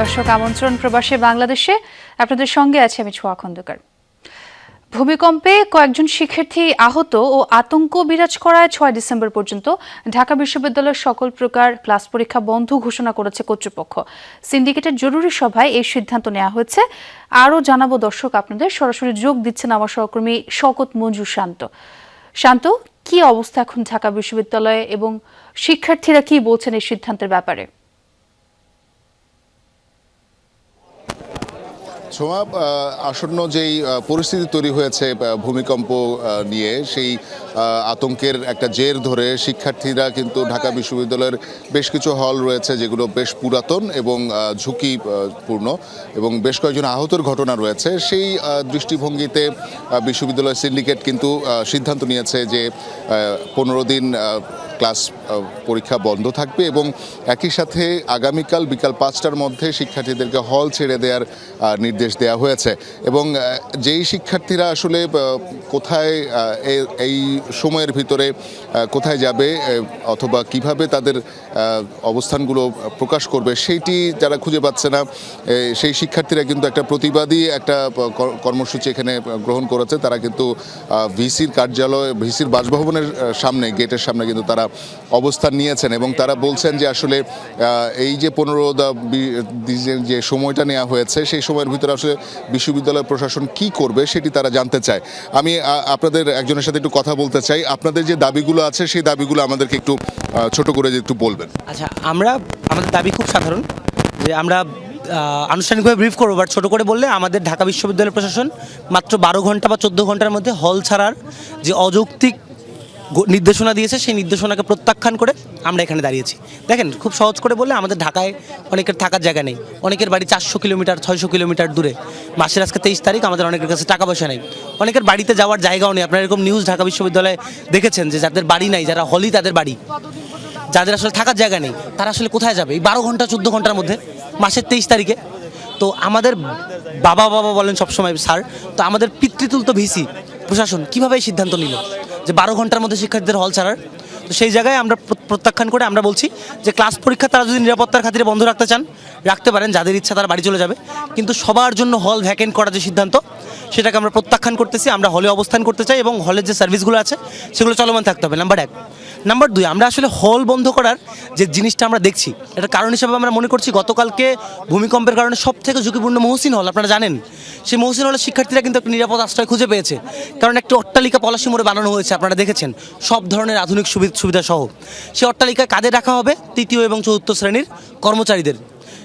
দর্শক আমন্ত্রণ প্রবাসে বাংলাদেশে। আপনাদের সঙ্গে আছে আমি ছোয়া খন্দকার। ভূমিকম্পে কয়েকজন শিক্ষার্থী আহত ও আতঙ্ক বিরাজ করায় ছয় ডিসেম্বর পর্যন্ত ঢাকা বিশ্ববিদ্যালয়ের সকল প্রকার ক্লাস পরীক্ষা বন্ধ ঘোষণা করেছে কর্তৃপক্ষ। সিন্ডিকেটের জরুরি সভায় এই সিদ্ধান্ত নেওয়া হয়েছে। আরও জানাব দর্শক আপনাদের, সরাসরি যোগ দিচ্ছেন আমার সহকর্মী শকত মঞ্জু শান্ত। শান্ত, কি অবস্থা এখন ঢাকা বিশ্ববিদ্যালয়ে এবং শিক্ষার্থীরা কি বলছেন এই সিদ্ধান্তের ব্যাপারে? আহ, আসন্ন যেই পরিস্থিতি তৈরি হয়েছে ভূমিকম্প নিয়ে সেই আতঙ্কের একটা জের ধরে শিক্ষার্থীরা কিন্তু ঢাকা বিশ্ববিদ্যালয়ের বেশ কিছু হল রয়েছে যেগুলো বেশ পুরাতন এবং ঝুঁকিপূর্ণ এবং বেশ কয়েকজন আহতের ঘটনা রয়েছে। সেই দৃষ্টিভঙ্গিতে বিশ্ববিদ্যালয় সিন্ডিকেট কিন্তু সিদ্ধান্ত নিয়েছে যে পনেরো দিন ক্লাস পরীক্ষা বন্ধ থাকবে এবং একই সাথে আগামীকাল বিকাল পাঁচটার মধ্যে শিক্ষার্থীদেরকে হল ছেড়ে দেওয়ার নির্দেশ দেওয়া হয়েছে। এবং যেই শিক্ষার্থীরা আসলে কোথায় এই সময়ের ভিতরে কোথায় যাবে অথবা কীভাবে তাদের অবস্থানগুলো প্রকাশ করবে, সেইটি যারা খুঁজে পাচ্ছে না সেই শিক্ষার্থীরা কিন্তু একটা প্রতিবাদী একটা কর্মসূচি এখানে গ্রহণ করেছে। তারা কিন্তু ভিসির কার্যালয়, ভিসির বাসভবনের সামনে গেটের সামনে কিন্তু তারা অবস্থান নিয়েছেন এবং তারা বলছেন যে আসলে এই যে পনেরো যে সময়টা নেওয়া হয়েছে, সেই সময়ের ভিতরে আসলে বিশ্ববিদ্যালয় প্রশাসন কি করবে সেটি তারা জানতে চায়। আমি আপনাদের একজনের সাথে একটু কথা বলতে চাই। আপনাদের যে দাবিগুলো আছে, সেই দাবিগুলো আমাদেরকে একটু ছোট করে একটু বলবেন। আচ্ছা আমরা, আমাদের দাবি খুব সাধারণ যে আমরা আনুষ্ঠানিকভাবে ব্রিফ করব বাট ছোটো করে বললে আমাদের ঢাকা বিশ্ববিদ্যালয় প্রশাসন মাত্র বারো ঘণ্টা বা চোদ্দ ঘণ্টার মধ্যে হল ছাড়ার যে অযৌক্তিক নির্দেশনা দিয়েছে, সেই নির্দেশনাকে প্রত্যাখ্যান করে আমরা এখানে দাঁড়িয়েছি। দেখেন, খুব সহজ করে বললে আমাদের ঢাকায় অনেকের থাকার জায়গা নেই। অনেকের বাড়ি চারশো কিলোমিটার, ছয়শো কিলোমিটার দূরে। মাসের আজকে তেইশ তারিখ, আমাদের অনেকের কাছে টাকা পয়সা নেই। অনেকের বাড়িতে যাওয়ার জায়গাও নেই। আপনারা এরকম নিউজ ঢাকা বিশ্ববিদ্যালয়ে দেখেছেন যে যাদের বাড়ি নাই, যারা হলি তাদের বাড়ি, যাদের আসলে থাকার জায়গা নেই, তারা আসলে কোথায় যাবে? এই বারো ঘণ্টা, চোদ্দ ঘণ্টার মধ্যে, মাসের তেইশ তারিখে। তো আমাদের বাবা বাবা বলেন সবসময়, স্যার, তো আমাদের পিতৃতুল্য ভিসি। প্রশাসন কীভাবে এই সিদ্ধান্ত নিল? যে বারো ঘণ্টার মধ্যে শিক্ষার্থীদের হল ছাড়ার? তো সেই জায়গায় আমরা প্র- প্রত্যাখ্যান করে আমরা বলছি যে ক্লাস পরীক্ষা তারা যদি নিরাপত্তার খাতিরে বন্ধ রাখতে চান, রাখতে পারেন, যাদের ইচ্ছা তারা বাড়ি চলে যাবে। কিন্তু সবার জন্য হল ভ্যাকেন্ট করার যে সিদ্ধান্ত, সেটাকে আমরা প্রত্যাখ্যান করতেছি, আমরা হলে অবস্থান করতে চাই এবং হলের যে সার্ভিসগুলো আছে, সেগুলো চলমান থাকতে হবে। নাম্বার এক। নাম্বার দুই, আমরা আসলে হল বন্ধ করার যে জিনিসটা আমরা দেখছি এটা কারণ হিসেবে আমরা মনে করছি গতকালকে ভূমিকম্পের কারণে সব থেকে ঝুঁকিপূর্ণ মহসিন হল আপনারা জানেন। সেই মহসিন হলের শিক্ষার্থীরা কিন্তু একটা নিরাপদ আশ্রয় খুঁজে পেয়েছে। কারণ একটি অট্টালিকা পলাশি মোড়ে বানানো হয়েছে, আপনারা দেখেছেন। সব ধরনের আধুনিক সুবিধা সুবিধাসহ। সেই অট্টালিকায় কাজে রাখা হবে? তৃতীয় এবং চতুর্থ শ্রেণির কর্মচারীদের।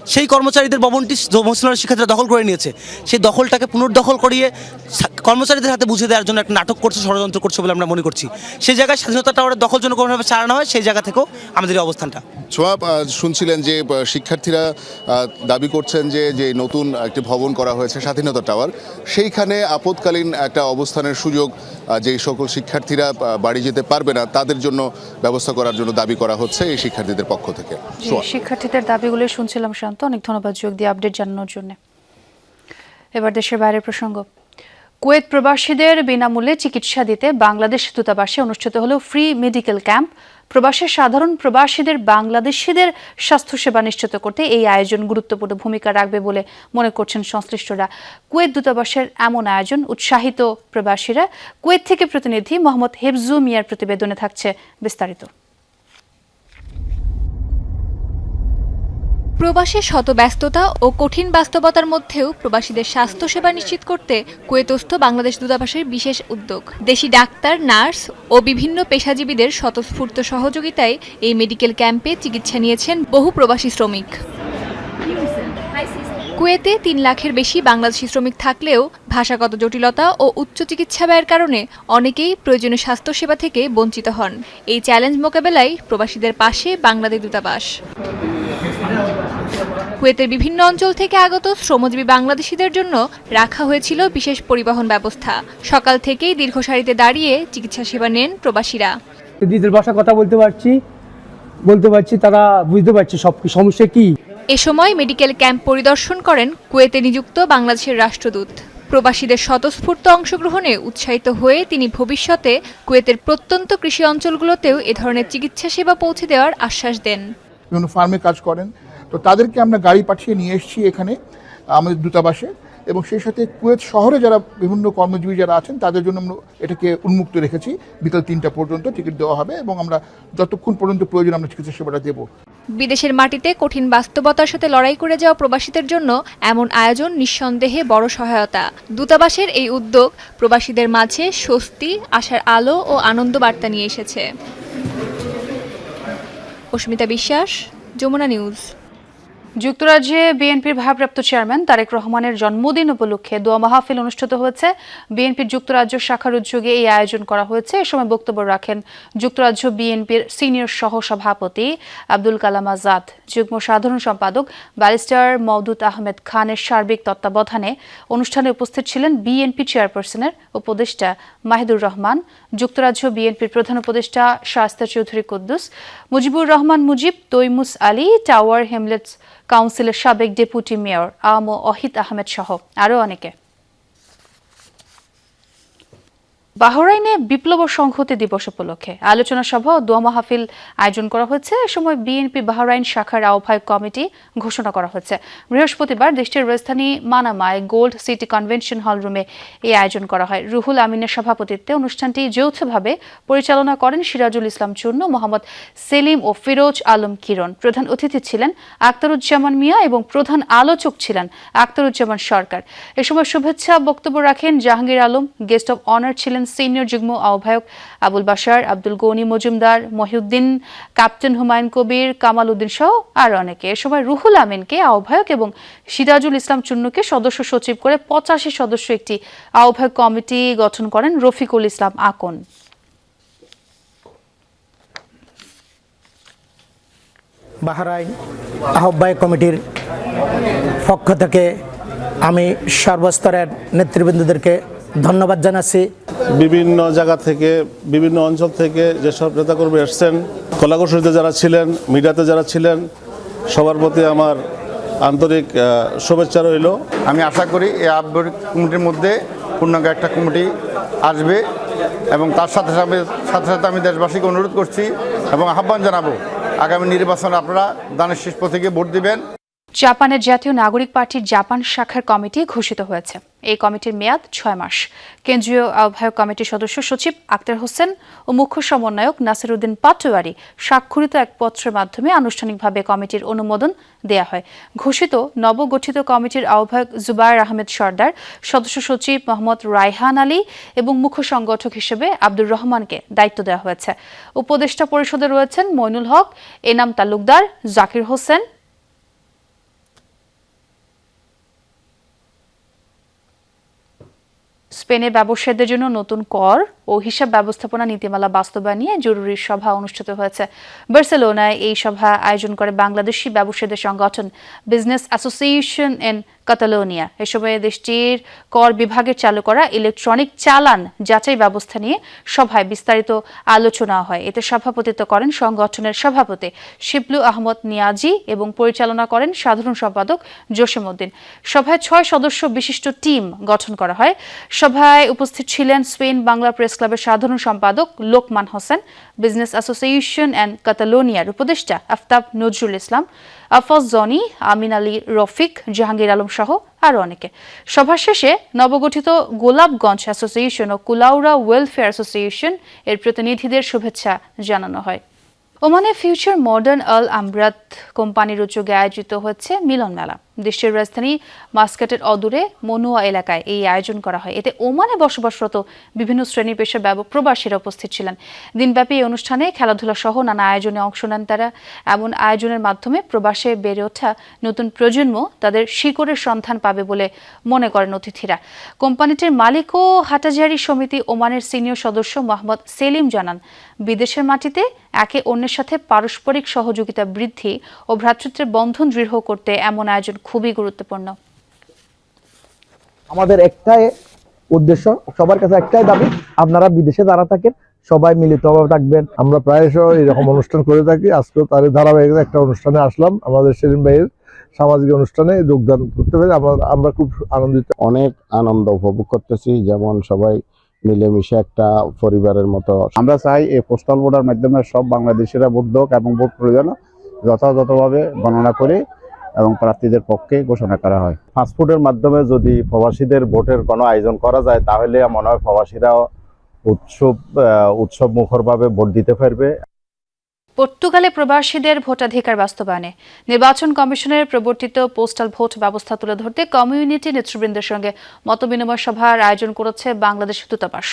সেই কর্মচারীদের ভবনটি মহসিনের শিক্ষার্থীরা দখল করে নিয়েছে। সেই দখলটাকে পুনর্দখল করিয়ে কর্মচারীদের হাতে বুঝে দেওয়ার জন্য একটা নাটক করছে ষড়যন্ত্র করছে বলে আমরা মনে করছি। সেই জায়গায় স্বাধীনতা টাওয়ারের দখল জন্য কোনোভাবে চালানো হয় সেই জায়গা থেকেও আমাদের অবস্থানটা। আহ, শুনছিলেন যে শিক্ষার্থীরা দাবি করছেন যে যে নতুন একটি ভবন করা হয়েছে স্বাধীনতা টাওয়ার সেইখানে আপৎকালীন একটা অবস্থানের সুযোগ যে সকল শিক্ষার্থীরা বাড়ি যেতে পারবে না তাদের জন্য ব্যবস্থা করার জন্য দাবি করা হচ্ছে এই শিক্ষার্থীদের পক্ষ থেকে। শিক্ষার্থীদের দাবিগুলো শুনছিলাম শান্ত। অনেক ধন্যবাদ যোগ দিয়ে আপডেট জানানোর জন্য। এবার দেশের বাইরের প্রসঙ্গ। কুয়েত প্রবাসীদের বিনামূল্যে চিকিৎসা দিতে বাংলাদেশ দূতাবাসে অনুষ্ঠিত হলো ফ্রি মেডিকেল ক্যাম্প প্রবাসের সাধারণ প্রবাসীদের, বাংলাদেশিদের স্বাস্থ্যসেবা নিশ্চিত করতে এই আয়োজন গুরুত্বপূর্ণ ভূমিকা রাখবে বলে মনে করছেন সংশ্লিষ্টরা। কুয়েত দূতাবাসের এমন আয়োজন উৎসাহিত প্রবাসীরা। কুয়েত থেকে প্রতিনিধি মোহাম্মদ হেফজু মিয়ার প্রতিবেদনে থাকছে বিস্তারিত। প্রবাসের শত ব্যস্ততা ও কঠিন বাস্তবতার মধ্যেও প্রবাসীদের স্বাস্থ্যসেবা নিশ্চিত করতে কুয়েতস্থ বাংলাদেশ দূতাবাসের বিশেষ উদ্যোগ। দেশি ডাক্তার, নার্স ও বিভিন্ন পেশাজীবীদের স্বতঃস্ফূর্ত সহযোগিতায় এই মেডিকেল ক্যাম্পে চিকিৎসা নিয়েছেন বহু প্রবাসী শ্রমিক। কুয়েতে তিন লাখের বেশি বাংলাদেশি শ্রমিক থাকলেও ভাষাগত জটিলতা ও উচ্চ চিকিৎসা ব্যয়ের কারণে অনেকেই প্রয়োজনীয় স্বাস্থ্যসেবা থেকে বঞ্চিত হন। এই চ্যালেঞ্জ মোকাবেলায় প্রবাসীদের পাশে বাংলাদেশ দূতাবাস। কুয়েতের বিভিন্ন অঞ্চল থেকে আগত শ্রমজীবী বাংলাদেশিদের জন্য রাখা হয়েছিল বিশেষ পরিবহন ব্যবস্থা। সকাল থেকেই দীর্ঘ সারিতে দাঁড়িয়ে চিকিৎসা সেবা নেন প্রবাসীরা। নিজের ভাষা কথা বলতে পারছি। বলতে পারছি তারা বুঝতে পারছে সব কি সমস্যা কি। এ সময় মেডিকেল ক্যাম্প পরিদর্শন করেন কুয়েতে নিযুক্ত বাংলাদেশের রাষ্ট্রদূত। প্রবাসীদের স্বতঃস্ফূর্ত অংশগ্রহণে উৎসাহিত হয়ে তিনি ভবিষ্যতে কুয়েতের প্রত্যন্ত কৃষি অঞ্চলগুলোতেও এ ধরনের চিকিৎসা সেবা পৌঁছে দেওয়ার আশ্বাস দেন। বিভিন্ন ফার্মে কাজ করেন। তো তাদেরকে আমরা গাড়ি পাঠিয়ে নিয়ে এসেছি এখানে, আমাদের দূতাবাসে। এবং সেই সাথে কুয়েত শহরে যারা বিভিন্ন কর্মজীবী যারা আছেন, তাদের জন্য আমরা এটাকে উন্মুক্ত রেখেছি। বিকাল তিনটা পর্যন্ত টিকিট দেওয়া হবে এবং আমরা যতক্ষণ পর্যন্ত প্রয়োজন আমরা চিকিৎসা সেবাটা দেবো। বিদেশের মাটিতে কঠিন বাস্তবতার সাথে লড়াই করে যাওয়া প্রবাসীদের জন্য এমন আয়োজন নিঃসন্দেহে বড় সহায়তা। দূতাবাসের এই উদ্যোগ প্রবাসীদের মাঝে স্বস্তি, আশার আলো ও আনন্দ বার্তা নিয়ে এসেছে। অস্মিতা বিশ্বাস, যমুনা নিউজ। যুক্তরাজ্যে বিএনপির ভারপ্রাপ্ত চেয়ারম্যান তারেক রহমানের জন্মদিন উপলক্ষে দোয়া মাহফিল অনুষ্ঠিত হয়েছে। বিএনপির যুক্তরাজ্য শাখার উদ্যোগে এই আয়োজন করা হয়েছে। এ সময় বক্তব্য রাখেন যুক্তরাজ্য বিএনপির সিনিয়র সহ সভাপতি আব্দুল কালাম আজাদ, যুগ্ম সাধারণ সম্পাদক ব্যারিস্টার মওদুদ আহমেদ খানের সার্বিক তত্ত্বাবধানে অনুষ্ঠানে উপস্থিত ছিলেন বিএনপি চেয়ারপারসনের উপদেষ্টা মাহিদুর রহমান, যুক্তরাজ্য বিএনপির প্রধান উপদেষ্টা শাস্তা চৌধুরী কুদ্দুস, মুজিবুর রহমান মুজিব, তৈমুস আলী, টাওয়ার হেমলেটস কাউন্সিলের সাবেক ডেপুটি মেয়র আম অহিত আহমেদ সহ আরও অনেকে। বাহরাইনে বিপ্লব সংহতি দিবস উপলক্ষে আলোচনা সভা ও দোয়া মাহফিল আয়োজন করা হয়েছে। এ সময় বিএনপি বাহরাইন শাখার আহ্বায়ক কমিটি ঘোষণা করা হয়েছে। বৃহস্পতিবার দেশটির রাজধানী মানামায় গোল্ড সিটি কনভেনশন হল রুমে এই আয়োজন করা হয়। রুহুল আমিনের সভাপতিত্বে অনুষ্ঠানটি যৌথভাবে পরিচালনা করেন সিরাজুল ইসলাম চূর্ণ, মোহাম্মদ সেলিম ও ফিরোজ আলম কিরণ। প্রধান অতিথি ছিলেন আক্তারুজ্জামান মিয়া এবং প্রধান আলোচক ছিলেন আক্তারুজ্জামান সরকার। এ সময় শুভেচ্ছা বক্তব্য রাখেন Jahangir Alam, guest of honour ছিলেন সিনিয়র যুগ্ম আহ্বায়ক আবুল বাশার, আব্দুল গনি মজুমদার, মহিউদ্দিন ক্যাপ্টেন হুমায়ুন কবির, কামাল উদ্দিন সহ আর অনেকে। এ সময় রুহুল আমিনকে আহ্বায়ক এবং সিরাজুল ইসলাম চুন্নুকে সদস্য সচিব করে পঁচাশি সদস্য একটি আহ্বায়ক কমিটি গঠন করেন রফিকুল ইসলাম আকন। বাহরাইন আহ্বায়ক কমিটির পক্ষ থেকে আমি সর্বস্তরের নেতৃবৃন্দদেরকে ধন্যবাদ জানাচ্ছি। বিভিন্ন জায়গা থেকে বিভিন্ন অঞ্চল থেকে যেসব নেতাকর্মী এসছেন কলাকুশলীতে যারা ছিলেন মিডিয়াতে যারা ছিলেন সবার প্রতি আমার আন্তরিক শুভেচ্ছা রইল। আমি আশা করি এই আহ্বায়ক কমিটির মধ্যে পূর্ণাঙ্গ একটা কমিটি আসবে এবং তার সাথে সাথে সাথে সাথে আমি দেশবাসীকে অনুরোধ করছি এবং আহ্বান জানাব। আগামী নির্বাচনে আপনারা দানের শেষ প্রতীকে ভোট দিবেন। জাপানের জাতীয় নাগরিক পার্টির জাপান শাখার কমিটি ঘোষিত হয়েছে। এই কমিটির মেয়াদ ছয় মাস। কেন্দ্রীয় আহ্বায়ক কমিটির সদস্য সচিব আক্তার হোসেন ও মুখ্য সমন্বয়ক নাসিরুদ্দিন পাটোয়ারি স্বাক্ষরিত এক পত্রের মাধ্যমে আনুষ্ঠানিকভাবে কমিটির অনুমোদন দেয়া হয়। ঘোষিত নবগঠিত কমিটির আহ্বায়ক জুবায়ের আহমেদ সর্দার, সদস্য সচিব মোহাম্মদ রায়হান আলী এবং মুখ্য সংগঠক হিসেবে আব্দুর রহমানকে দায়িত্ব দেওয়া হয়েছে। উপদেষ্টা পরিষদে রয়েছেন মইনুল হক, এনাম তালুকদার, জাকির হোসেন স্পেনে ব্যবসায়ীদের জন্য নতুন কর ও হিসাব ব্যবস্থাপনা নীতিমালা বাস্তবায়ন নিয়ে জরুরি সভা অনুষ্ঠিত হয়েছে। বার্সেলোনায় এই সভা আয়োজন করে বাংলাদেশি ব্যবসায়ীদের সংগঠন বিজনেস অ্যাসোসিয়েশন ইন কাতালোনিয়া। এ দেশটির কর বিভাগের চালু করা ইলেকট্রনিক চালান যাচাই ব্যবস্থা নিয়ে সভায় বিস্তারিত আলোচনা হয়। এতে সভাপতিত্ব করেন সংগঠনের সভাপতি শিবলু আহমদ নিয়াজি এবং পরিচালনা করেন সাধারণ সম্পাদক জসিমউদ্দিন। সভায় ছয় সদস্য বিশিষ্ট টিম গঠন করা হয়। সভায় উপস্থিত ছিলেন স্পেন বাংলা প্রেস ক্লাবের সাধারণ সম্পাদক Lokman Hossain, business association and কাতালোনিয়ার উপদেষ্টা আফতাব নজরুল ইসলাম আফাজ জনি আমিন আলী, রফিক, জাহাঙ্গীর আলম সহ আরও অনেকে। সভা শেষে নবগঠিত গোলাপগঞ্জ অ্যাসোসিয়েশন ও কুলাউরা ওয়েলফেয়ার অ্যাসোসিয়েশন এর প্রতিনিধিদের শুভেচ্ছা জানানো হয়। ওমানে ফিউচার মডার্ন আল আমরাত কোম্পানির উদ্যোগে আয়োজিত হচ্ছে মিলন মেলা। দেশের রাজধানী মাস্কাটের অদূরে মনুয়া এলাকায় এই আয়োজন করা হয়। এতে ওমানে বসবাসরত বিভিন্ন শ্রেণি পেশার প্রবাসীরা উপস্থিত ছিলেন। দিনব্যাপী এই অনুষ্ঠানে খেলাধুলা সহ নানা আয়োজনে অংশ নেন তারা। এমন আয়োজনের মাধ্যমে প্রবাসে বেড়ে ওঠা নতুন প্রজন্ম তাদের শিকড়ের সন্ধান পাবে বলে মনে করেন অতিথিরা। কোম্পানিটির মালিক ও হাটাজারি সমিতি ওমানের সিনিয়র সদস্য মোহাম্মদ সেলিম জানান, বিদেশের মাটিতে একে অন্যের সাথে পারস্পরিক সহযোগিতা বৃদ্ধি ও ভ্রাতৃত্বের বন্ধন দৃঢ় করতে এমন আয়োজন খুবই গুরুত্বপূর্ণ। আমাদের একটাই উদ্দেশ্য সবার কাছে একটাই দাবি আপনারা বিদেশে যারা থাকেন সবাই মিলিতভাবে থাকবেন। আমরা প্রায়শই এরকম অনুষ্ঠান করে থাকি। আজকেও তার ধারাবাহিকতা একটা অনুষ্ঠানে আসলাম। আমাদের সেলিম ভাইয়ের সামাজিক অনুষ্ঠানে যোগদান করতে পেরে আমরা খুব আনন্দিত। অনেক আনন্দ উপভোগ করতেছি। যেমন সবাই মিলেমিশে একটা পরিবারের মতো। আমরা চাই এই পোস্টাল ভোটার মাধ্যমে সব বাংলাদেশিরা ভোট দেওক এবং ভোট প্রয়োজন যথাযথভাবে গণনা করে এবং প্রার্থীদের পক্ষে ঘোষণা করা হয়। ফাস্টফুডের মাধ্যমে যদি প্রবাসীদের ভোটের কোনো আয়োজন করা যায়, তাহলে মনে হয় প্রবাসীরাও উৎসব উৎসব মুখরভাবে ভোট দিতে পারবে। পর্তুগালে প্রবাসীদের ভোটাধিকার বাস্তবায়নে নির্বাচন কমিশনের প্রবর্তিত পোস্টাল ভোট ব্যবস্থা তুলে ধরতে কমিউনিটি নেতৃবৃন্দের সঙ্গে মতবিনিময় সভার আয়োজন করেছে বাংলাদেশ দূতাবাস।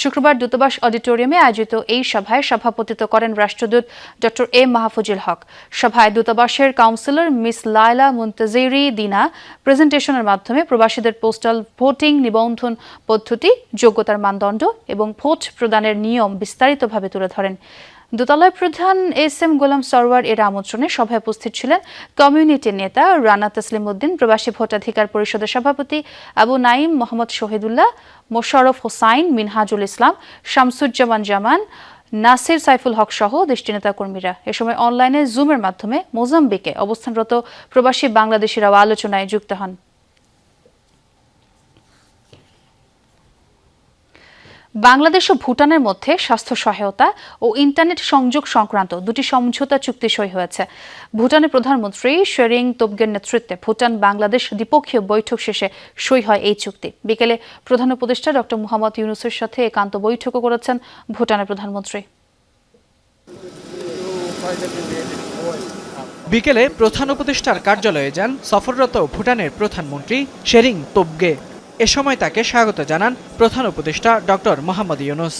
শুক্রবার দূতাবাস অডিটোরিয়ামে আয়োজিত এই সভায় সভাপতিত্ব করেন রাষ্ট্রদূত ড এম মাহফুজুল হক। সভায় দূতাবাসের কাউন্সিলর মিস লায়লা মুন্তাজিরি দিনা প্রেজেন্টেশনের মাধ্যমে প্রবাসীদের পোস্টাল ভোটিং নিবন্ধন পদ্ধতি, যোগ্যতার মানদণ্ড এবং ভোট প্রদানের নিয়ম বিস্তারিতভাবে তুলে ধরেন। দোতলায় প্রধান এস এম গোলাম সরওয়ার এর আমন্ত্রণে সভায় উপস্থিত ছিলেন কমিউনিটি নেতা রানা তসলিম উদ্দিন, প্রবাসী ভোটাধিকার পরিষদের সভাপতি আবু নাইম মোহাম্মদ শহীদুল্লাহ, মোশাররফ হোসাইন, মিনহাজুল ইসলাম, শামসুজ্জামান জামান, নাসির সাইফুল হক সহ দেশটি নেতা কর্মীরা এ সময় অনলাইনে জুমের মাধ্যমে মোজাম্বিকে অবস্থানরত প্রবাসী বাংলাদেশিরাও আলোচনায় যুক্ত হন। বাংলাদেশ ও ভুটানের মধ্যে স্বাস্থ্য সহায়তা ও ইন্টারনেট সংযোগ সংক্রান্ত দুটি সমঝোতা চুক্তি সই হয়েছে। ভুটানের প্রধানমন্ত্রী শেরিং তোবগের নেতৃত্বে ভুটান বাংলাদেশ দ্বিপক্ষীয় বৈঠক শেষে সই হয় এই চুক্তি। বিকেলে প্রধান উপদেষ্টা ডক্টর মোহাম্মদ ইউনুসের সাথে একান্ত বৈঠকও করেছেন ভুটানের প্রধানমন্ত্রী। বিকেলে প্রধান উপদেষ্টার কার্যালয়ে যান সফররত ভুটানের প্রধানমন্ত্রী শেরিং তোবগে এ সময় তাকে স্বাগত জানান প্রধান উপদেষ্টা ডক্টর মোহাম্মদ ইউনুস।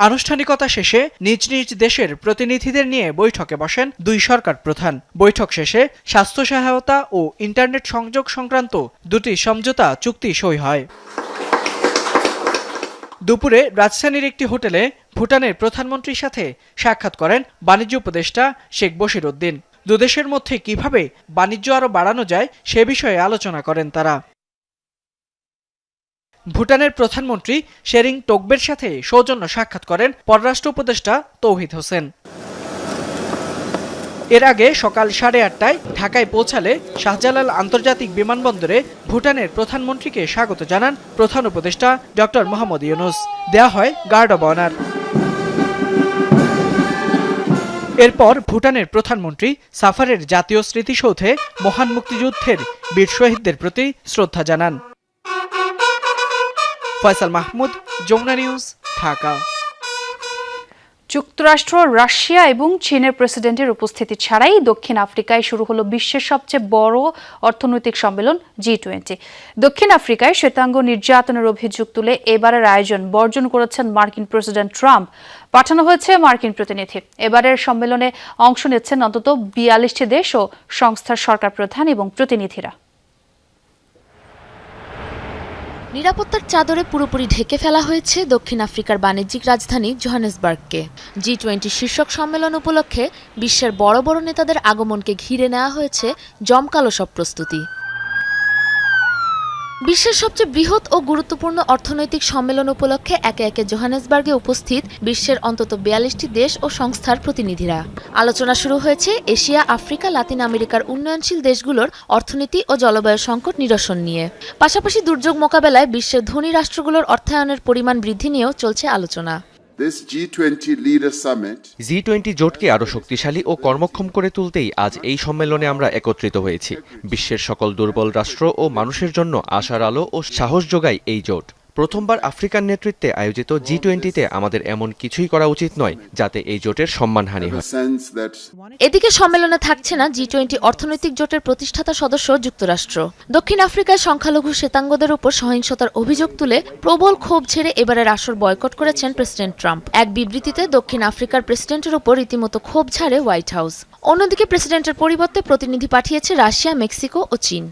আনুষ্ঠানিকতা শেষে নিজ নিজ দেশের প্রতিনিধিদের নিয়ে বৈঠকে বসেন দুই সরকার প্রধান। বৈঠক শেষে স্বাস্থ্য সহায়তা ও ইন্টারনেট সংযোগ সংক্রান্ত দুটি সমঝোতা চুক্তি সই হয়। দুপুরে রাজধানীর একটি হোটেলে ভুটানের প্রধানমন্ত্রীর সাথে সাক্ষাৎ করেন বাণিজ্য উপদেষ্টা শেখ বশির উদ্দিন। দুদেশের মধ্যে কীভাবে বাণিজ্য আরও বাড়ানো যায় সে বিষয়ে আলোচনা করেন তারা। ভুটানের প্রধানমন্ত্রী শেরিং টোকবের সাথে সৌজন্য সাক্ষাৎ করেন পররাষ্ট্র উপদেষ্টা তৌহিদ হোসেন। এর আগে সকাল সাড়ে আটটায় ঢাকায় পৌঁছালে শাহজালাল আন্তর্জাতিক বিমানবন্দরে ভুটানের প্রধানমন্ত্রীকে স্বাগত জানান প্রধান উপদেষ্টা ডক্টর মোহাম্মদ ইউনুস। দেয়া হয় গার্ড অব অনার। এরপর ভুটানের প্রধানমন্ত্রী সাফারের জাতীয় স্মৃতিসৌধে মহান মুক্তিযুদ্ধের বীর শহীদদের প্রতি শ্রদ্ধা জানান। ফয়সাল মাহমুদ, যমুনা নিউজ, ঢাকা। যুক্তরাষ্ট্র, রাশিয়া এবং চীনের প্রেসিডেন্টের উপস্থিতি ছাড়াই দক্ষিণ আফ্রিকায় শুরু হলো বিশ্বের সবচেয়ে বড় অর্থনৈতিক সম্মেলন, জি টোয়েন্টি। দক্ষিণ আফ্রিকায় শ্বেতাঙ্গ নির্যাতনের অভিযোগ তুলে এবারের আয়োজন বর্জন করেছেন মার্কিন প্রেসিডেন্ট ট্রাম্প। পাঠানো হয়েছে মার্কিন প্রতিনিধি। এবারের সম্মেলনে অংশ নিচ্ছেন অন্তত বিয়াল্লিশটি দেশ ও সংস্থার সরকার প্রধান এবং প্রতিনিধিরা। নিরাপত্তার চাদরে পুরোপুরি ঢেকে ফেলা হয়েছে দক্ষিণ আফ্রিকার বাণিজ্যিক রাজধানী জোহানেসবার্গকে। জি টোয়েন্টি শীর্ষক সম্মেলন উপলক্ষে বিশ্বের বড় বড় নেতাদের আগমনকে ঘিরে নেওয়া হয়েছে জমকালো সব প্রস্তুতি। বিশ্বের সবচেয়ে বৃহৎ ও গুরুত্বপূর্ণ অর্থনৈতিক সম্মেলন উপলক্ষে একে একে জোহানেসবার্গে উপস্থিত বিশ্বের অন্তত বিয়াল্লিশটি দেশ ও সংস্থার প্রতিনিধিরা। আলোচনা শুরু হয়েছে এশিয়া, আফ্রিকা, লাতিন আমেরিকার উন্নয়নশীল দেশগুলোর অর্থনীতি ও জলবায়ু সংকট নিরসন নিয়ে। পাশাপাশি দুর্যোগ মোকাবেলায় বিশ্বের ধনী রাষ্ট্রগুলোর অর্থায়নের পরিমাণ বৃদ্ধি নিয়েও চলছে আলোচনা। জি টোয়েন্টি জোটকে আরও শক্তিশালী ও কর্মক্ষম করে তুলতেই আজ এই সম্মেলনে আমরা একত্রিত হয়েছি। বিশ্বের সকল দুর্বল রাষ্ট্র ও মানুষের জন্য আশার আলো ও সাহস যোগায় এই জোট। প্রথমবার আফ্রিকার নেতৃত্বে আয়োজিত জি টোয়েন্টিতে আমাদের এমন কিছুই করা উচিত নয়, যাতে এই জোটের সম্মানহানি হয়। এদিকে সম্মেলনে থাকছে না জি টোয়েন্টি অর্থনৈতিক জোটের প্রতিষ্ঠাতা সদস্য যুক্তরাষ্ট্র। দক্ষিণ আফ্রিকায় সংখ্যালঘু শ্বেতাঙ্গদের উপর সহিংসতার অভিযোগ তুলে প্রবল ক্ষোভ ছেড়ে এবারের আসর বয়কট করেছেন প্রেসিডেন্ট ট্রাম্প। এক বিবৃতিতে দক্ষিণ আফ্রিকার প্রেসিডেন্টের উপর রীতিমতো ক্ষোভ ছাড়ে হোয়াইট হাউস। অন্যদিকে প্রেসিডেন্টের পরিবর্তে প্রতিনিধি পাঠিয়েছে রাশিয়া, মেক্সিকো ও চীন।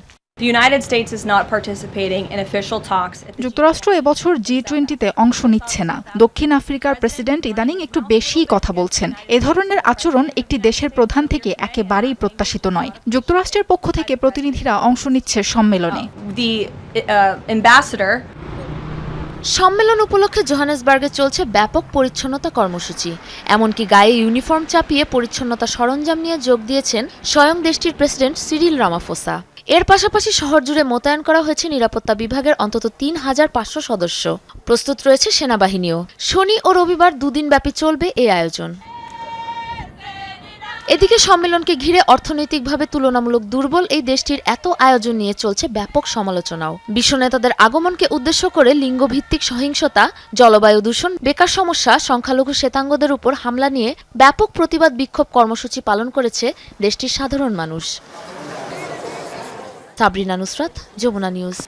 যুক্তরাষ্ট্র এবছর জি টোয়েন্টিতে অংশ নিচ্ছে না। দক্ষিণ আফ্রিকার প্রেসিডেন্ট ইদানিং একটু বেশিই কথা বলছেন। এ ধরনের আচরণ একটি দেশের প্রধান থেকে একেবারেই প্রত্যাশিত নয়। যুক্তরাষ্ট্রের পক্ষ থেকে প্রতিনিধিরা অংশ নিচ্ছে সম্মেলনে। সম্মেলন উপলক্ষে জোহানেসবার্গে চলছে ব্যাপক পরিচ্ছন্নতা কর্মসূচি। এমনকি গায়ে ইউনিফর্ম চাপিয়ে পরিচ্ছন্নতা সরঞ্জাম নিয়ে যোগ দিয়েছেন স্বয়ং দেশটির প্রেসিডেন্ট সিরিল রামাফোসা। এর পাশাপাশি শহর জুড়ে মোতায়েন করা হয়েছে নিরাপত্তা বিভাগের অন্তত তিন হাজার পাঁচশো সদস্য। প্রস্তুত রয়েছে সেনাবাহিনীও। শনি ও রবিবার দুদিন ব্যাপী চলবে এই আয়োজন। এদিকে সম্মেলনকে ঘিরে অর্থনৈতিকভাবে তুলনামূলক দুর্বল এই দেশটির এত আয়োজন নিয়ে চলছে ব্যাপক সমালোচনাও। বিশ্ব নেতাদের আগমনকে উদ্দেশ্য করে লিঙ্গভিত্তিক সহিংসতা, জলবায়ু দূষণ, বেকার সমস্যা, সংখ্যালঘু শ্বেতাঙ্গদের উপর হামলা নিয়ে ব্যাপক প্রতিবাদ বিক্ষোভ কর্মসূচি পালন করেছে দেশটির সাধারণ মানুষ। সাবরিনা নুসরাত, যমুনা নিউজ।